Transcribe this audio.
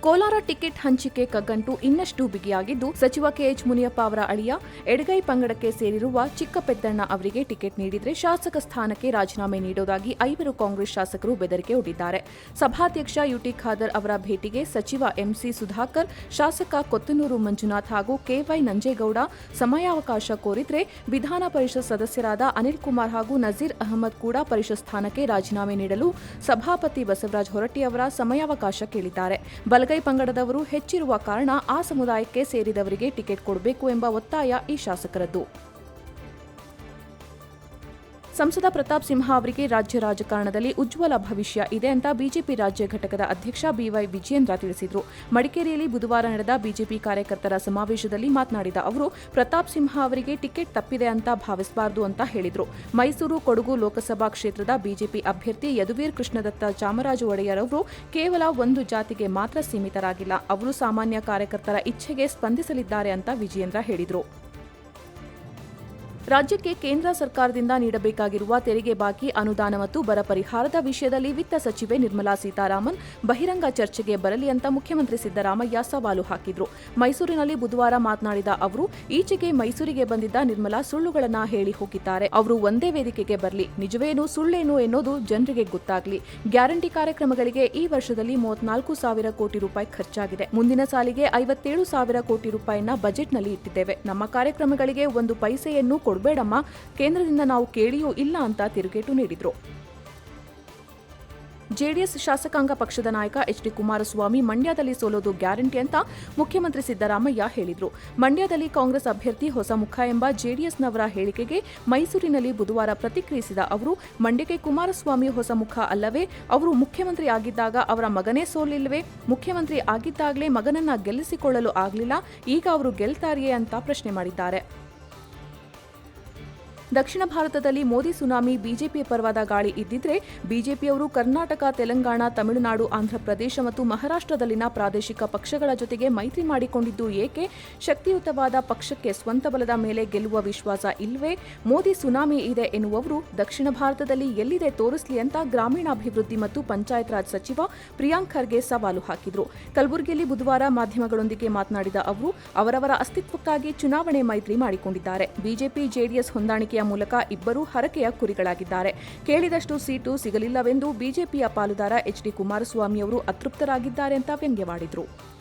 Kolar ticket ಹಂಚಿಕೆ ಕಗ್ಗಂಟು ಇನ್ನಷ್ಟು ಬಿಗಿಯಾಗಿದ್ದು, ಸಚಿವ ಕೆಎಚ್ ಮುನಿಯಪ್ಪ ಅವರ ಅಳಿಯ ಎಡಗೈ ಪಂಗಡಕ್ಕೆ ಸೇರಿರುವ ಚಿಕ್ಕಪೆದ್ದಣ್ಣ ಅವರಿಗೆ ಟಿಕೆಟ್ ನೀಡಿದರೆ ಶಾಸಕ ಸ್ಥಾನಕ್ಕೆ ರಾಜೀನಾಮೆ ನೀಡೋದಾಗಿ ಐವರು ಕಾಂಗ್ರೆಸ್ ಶಾಸಕರು ಬೆದರಿಕೆ ಒಡ್ಡಿದ್ದಾರೆ. ಸಭಾಧ್ಯಕ್ಷ ಯುಟಿ ಖಾದರ್ ಅವರ ಭೇಟಿಗೆ ಸಚಿವ ಎಂಸಿ ಸುಧಾಕರ್, ಶಾಸಕ ಕೊತ್ತನೂರು ಮಂಜುನಾಥ್ ಹಾಗೂ ಕೆವೈ ನಂಜೇಗೌಡ ಸಮಯಾವಕಾಶ ಕೋರಿದ್ರೆ ವಿಧಾನ ಪರಿಷತ್ ಸದಸ್ಯರಾದ ಅನಿಲ್ ಕುಮಾರ್ ಹಾಗೂ ನಜೀರ್ ಅಹಮದ್ ಕೂಡ ಪರಿಷತ್ ಸ್ಥಾನಕ್ಕೆ ರಾಜೀನಾಮೆ ನೀಡಲು ಸಭಾಪತಿ ಬಸವರಾಜ್ ಹೊರಟ್ಟಿ ಅವರ ಸಮಯಾವಕಾಶ ಕೇಳಿದ್ದಾರೆ. ಬಲಗೈ ಪಂಗಡದವರು ಹೆಚ್ಚಿರುವ ಕಾರಣ ಆ ಸಮುದಾಯಕ್ಕೆ ಸೇರಿದವರಿಗೆ ಟಿಕೆಟ್ ಕೊಡಬೇಕು ಎಂಬ ಒತ್ತಾಯ ಈ ಶಾಸಕರದ್ದು. ಸಂಸದ ಪ್ರತಾಪ್ ಸಿಂಹ ಅವರಿಗೆ ರಾಜ್ಯ ರಾಜಕಾರಣದಲ್ಲಿ ಉಜ್ವಲ ಭವಿಷ್ಯ ಇದೆ ಅಂತ ಬಿಜೆಪಿ ರಾಜ್ಯ ಘಟಕದ ಅಧ್ಯಕ್ಷ ಬಿವೈ ವಿಜಯೇಂದ್ರ ತಿಳಿಸಿದರು. ಮಡಿಕೇರಿಯಲ್ಲಿ ಬುಧವಾರ ನಡೆದ ಬಿಜೆಪಿ ಕಾರ್ಯಕರ್ತರ ಸಮಾವೇಶದಲ್ಲಿ ಮಾತನಾಡಿದ ಅವರು, ಪ್ರತಾಪ್ ಸಿಂಹ ಅವರಿಗೆ ಟಿಕೆಟ್ ತಪ್ಪಿದೆ ಅಂತ ಭಾವಿಸಬಾರದು ಅಂತ ಹೇಳಿದರು. ಮೈಸೂರು ಕೊಡಗು ಲೋಕಸಭಾ ಕ್ಷೇತ್ರದ ಬಿಜೆಪಿ ಅಭ್ಯರ್ಥಿ ಯದುವೀರ್ ಕೃಷ್ಣದತ್ತ ಚಾಮರಾಜ ಒಡೆಯರ್ ಅವರು ಕೇವಲ ಒಂದು ಜಾತಿಗೆ ಮಾತ್ರ ಸೀಮಿತರಾಗಿಲ್ಲ. ಅವರು ಸಾಮಾನ್ಯ ಕಾರ್ಯಕರ್ತರ ಇಚ್ಛೆಗೆ ಸ್ಪಂದಿಸಲಿದ್ದಾರೆ ಅಂತ ವಿಜಯೇಂದ್ರ ಹೇಳಿದರು. ರಾಜ್ಯಕ್ಕೆ ಕೇಂದ್ರ ಸರ್ಕಾರದಿಂದ ನೀಡಬೇಕಾಗಿರುವ ತೆರಿಗೆ ಬಾಕಿ, ಅನುದಾನ ಮತ್ತು ಬರ ಪರಿಹಾರದ ವಿಷಯದಲ್ಲಿ ವಿತ್ತ ಸಚಿವೆ ನಿರ್ಮಲಾ ಸೀತಾರಾಮನ್ ಬಹಿರಂಗ ಚರ್ಚೆಗೆ ಬರಲಿ ಅಂತ ಮುಖ್ಯಮಂತ್ರಿ ಸಿದ್ದರಾಮಯ್ಯ ಸವಾಲು ಹಾಕಿದ್ರು. ಮೈಸೂರಿನಲ್ಲಿ ಬುಧವಾರ ಮಾತನಾಡಿದ ಅವರು, ಈಚೆಗೆ ಮೈಸೂರಿಗೆ ಬಂದಿದ್ದ ನಿರ್ಮಲಾ ಸುಳ್ಳುಗಳನ್ನ ಹೇಳಿ ಹೋಗಿದ್ದಾರೆ. ಅವರು ಒಂದೇ ವೇದಿಕೆಗೆ ಬರಲಿ, ನಿಜವೇನು, ಸುಳ್ಳೇನು ಎನ್ನುವುದು ಜನರಿಗೆ ಗೊತ್ತಾಗಲಿ. ಗ್ಯಾರಂಟಿ ಕಾರ್ಯಕ್ರಮಗಳಿಗೆ ಈ ವರ್ಷದಲ್ಲಿ ಮೂವತ್ನಾಲ್ಕು ಸಾವಿರ ಕೋಟಿ ರೂಪಾಯಿ ಖರ್ಚಾಗಿದೆ. ಮುಂದಿನ ಸಾಲಿಗೆ ಐವತ್ತೇಳು ಸಾವಿರ ಕೋಟಿ ರೂಪಾಯಿನ ಬಜೆಟ್ನಲ್ಲಿ ಇಟ್ಟಿದ್ದೇವೆ. ನಮ್ಮ ಕಾರ್ಯಕ್ರಮಗಳಿಗೆ ಒಂದು ಪೈಸೆಯನ್ನು ಕೊಡಬೇಡಮ್ಮ. ಕೇಂದ್ರದಿಂದ ನಾವು ಕೇಳಿಯೂ ಇಲ್ಲ ಅಂತ ತಿರುಗೇಟು ನೀಡಿದರು. ಜೆಡಿಎಸ್ ಶಾಸಕಾಂಗ ಪಕ್ಷದ ನಾಯಕ ಎಚ್ ಡಿ ಕುಮಾರಸ್ವಾಮಿ ಮಂಡ್ಯದಲ್ಲಿ ಸೋಲೋದು ಗ್ಯಾರಂಟಿ ಅಂತ ಮುಖ್ಯಮಂತ್ರಿ ಸಿದ್ದರಾಮಯ್ಯ ಹೇಳಿದರು. ಮಂಡ್ಯದಲ್ಲಿ ಕಾಂಗ್ರೆಸ್ ಅಭ್ಯರ್ಥಿ ಹೊಸ ಮುಖ ಎಂಬ ಜೆಡಿಎಸ್ನವರ ಹೇಳಿಕೆಗೆ ಮೈಸೂರಿನಲ್ಲಿ ಬುಧವಾರ ಪ್ರತಿಕ್ರಿಯಿಸಿದ ಅವರು, ಮಂಡ್ಯಕ್ಕೆ ಕುಮಾರಸ್ವಾಮಿ ಹೊಸ ಮುಖ ಅಲ್ಲವೇ? ಅವರು ಮುಖ್ಯಮಂತ್ರಿ ಆಗಿದ್ದಾಗ ಅವರ ಮಗನೇ ಸೋಲಿಲ್ವೇ? ಮುಖ್ಯಮಂತ್ರಿ ಆಗಿದ್ದಾಗಲೇ ಮಗನನ್ನ ಗೆಲ್ಲಿಸಿಕೊಳ್ಳಲು ಆಗಲಿಲ್ಲ, ಈಗ ಅವರು ಗೆಲ್ತಾರಿಯೇ ಅಂತ ಪ್ರಶ್ನೆ ಮಾಡಿದ್ದಾರೆ. ದಕ್ಷಿಣ ಭಾರತದಲ್ಲಿ ಮೋದಿ ಸುನಾಮಿ ಬಿಜೆಪಿ ಪರವಾದ ಗಾಳಿ ಇದ್ದಿದ್ರೆ ಬಿಜೆಪಿಯವರು ಕರ್ನಾಟಕ, ತೆಲಂಗಾಣ, ತಮಿಳುನಾಡು, ಆಂಧ್ರಪ್ರದೇಶ ಮತ್ತು ಮಹಾರಾಷ್ಟ್ರದಲ್ಲಿನ ಪ್ರಾದೇಶಿಕ ಪಕ್ಷಗಳ ಜೊತೆಗೆ ಮೈತ್ರಿ ಮಾಡಿಕೊಂಡಿದ್ದು ಏಕೆ? ಶಕ್ತಿಯುತವಾದ ಪಕ್ಷಕ್ಕೆ ಸ್ವಂತ ಬಲದ ಮೇಲೆ ಗೆಲ್ಲುವ ವಿಶ್ವಾಸ ಇಲ್ವೇ? ಮೋದಿ ಸುನಾಮಿ ಇದೆ ಎನ್ನುವವರು ದಕ್ಷಿಣ ಭಾರತದಲ್ಲಿ ಎಲ್ಲಿದೆ ತೋರಿಸಲಿ ಅಂತ ಗ್ರಾಮೀಣಾಭಿವೃದ್ಧಿ ಮತ್ತು ಪಂಚಾಯತ್ ರಾಜ್ ಸಚಿವ ಪ್ರಿಯಾಂಕ್ ಖರ್ಗೆ ಸವಾಲು ಹಾಕಿದರು. ಕಲಬುರಗಿಯಲ್ಲಿ ಬುಧವಾರ ಮಾಧ್ಯಮಗಳೊಂದಿಗೆ ಮಾತನಾಡಿದ ಅವರು, ಅವರವರ ಅಸ್ತಿತ್ವಕ್ಕಾಗಿ ಚುನಾವಣೆ ಮೈತ್ರಿ ಮಾಡಿಕೊಂಡಿದ್ದಾರೆ. ಬಿಜೆಪಿ, ಜೆಡಿಎಸ್ ಹೊಂದಾಣಿಕೆಯ ಮೂಲಕ ಇಬ್ಬರೂ ಹರಕೆಯ ಕುರಿಗಳಾಗಿದ್ದಾರೆ. ಕೇಳಿದಷ್ಟು ಸೀಟು ಸಿಗಲಿಲ್ಲವೆಂದು ಬಿಜೆಪಿಯ ಪಾಲುದಾರ ಎಚ್ ಡಿ ಕುಮಾರಸ್ವಾಮಿ ಅವರು ಅತೃಪ್ತರಾಗಿದ್ದಾರೆ ಅಂತ ವ್ಯಂಗ್ಯವಾಡಿದರು.